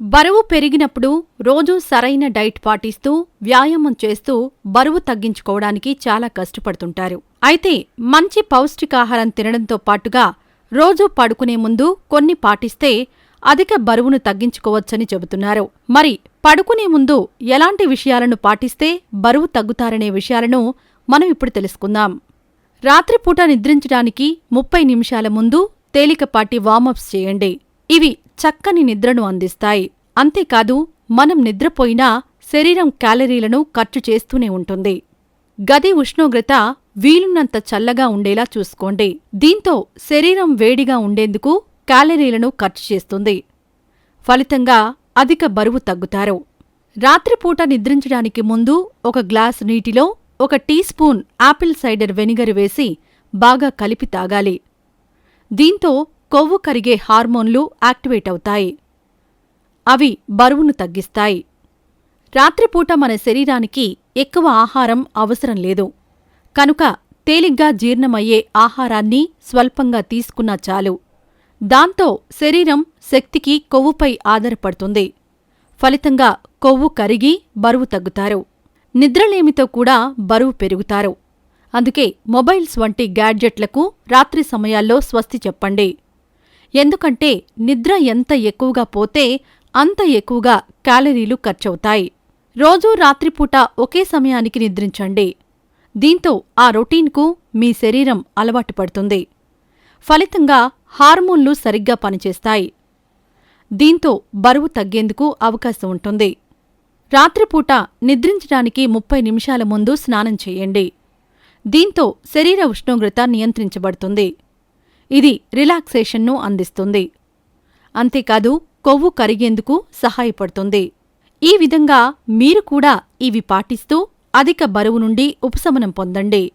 బరువు పెరిగినప్పుడు రోజూ సరైన డైట్ పాటిస్తూ వ్యాయామం చేస్తూ బరువు తగ్గించుకోవడానికి చాలా కష్టపడుతుంటారు. అయితే మంచి పౌష్టికాహారం తినడంతో పాటుగా రోజూ పడుకునే ముందు కొన్ని పాటిస్తే అధిక బరువును తగ్గించుకోవచ్చని చెబుతున్నారు. మరి పడుకునే ముందు ఎలాంటి విషయాలను పాటిస్తే బరువు తగ్గుతారనే విషయాలను మనం ఇప్పుడు తెలుసుకుందాం. రాత్రిపూట నిద్రించడానికి ముప్పై నిమిషాల ముందు తేలికపాటి వార్మప్స్ చేయండి. ఇవి చక్కని నిద్రను అందిస్తాయి. అంతేకాదు మనం నిద్రపోయినా శరీరం క్యాలరీలను ఖర్చు చేస్తూనే ఉంటుంది. గది ఉష్ణోగ్రత వీలున్నంత చల్లగా ఉండేలా చూసుకోండి. దీంతో శరీరం వేడిగా ఉండేందుకు క్యాలరీలను ఖర్చు చేస్తుంది. ఫలితంగా అధిక బరువు తగ్గుతారు. రాత్రిపూట నిద్రించడానికి ముందు ఒక గ్లాస్ నీటిలో ఒక teaspoon apple cider vinegar వేసి బాగా కలిపి తాగాలి. దీంతో కొవ్వు కరిగే హార్మోన్లు యాక్టివేట్ అవుతాయి. అవి బరువును తగ్గిస్తాయి. రాత్రిపూట మన శరీరానికి ఎక్కువ ఆహారం అవసరం లేదు. కనుక తేలిగ్గా జీర్ణమయ్యే ఆహారాన్ని స్వల్పంగా తీసుకున్నా చాలు. దాంతో శరీరం శక్తికి కొవ్వుపై ఆధారపడుతుంది. ఫలితంగా కొవ్వు కరిగి బరువు తగ్గుతారు. నిద్రలేమితో కూడా బరువు పెరుగుతారు. అందుకే మొబైల్స్ వంటి గ్యాడ్జెట్లకు రాత్రి సమయాల్లో స్వస్తి చెప్పండి. ఎందుకంటే నిద్ర ఎంత ఎక్కువగా పోతే అంత ఎక్కువగా క్యాలరీలు ఖర్చవుతాయి. రోజూ రాత్రిపూట ఒకే సమయానికి నిద్రించండి. దీంతో ఆ రొటీన్కు మీ శరీరం అలవాటు పడుతుంది. ఫలితంగా హార్మోన్లు సరిగ్గా పనిచేస్తాయి. దీంతో బరువు తగ్గేందుకు అవకాశం ఉంటుంది. రాత్రిపూట నిద్రించడానికి ముప్పై నిమిషాల ముందు స్నానం చేయండి. దీంతో శరీర ఉష్ణోగ్రత నియంత్రించబడుతుంది. ఇది రిలాక్సేషన్ను అందిస్తుంది. అంతేకాదు కొవ్వు కరిగేందుకు సహాయపడుతుంది. ఈ విధంగా మీరు కూడా ఇవి పాటిస్తూ అధిక బరువు నుండి ఉపశమనం పొందండి.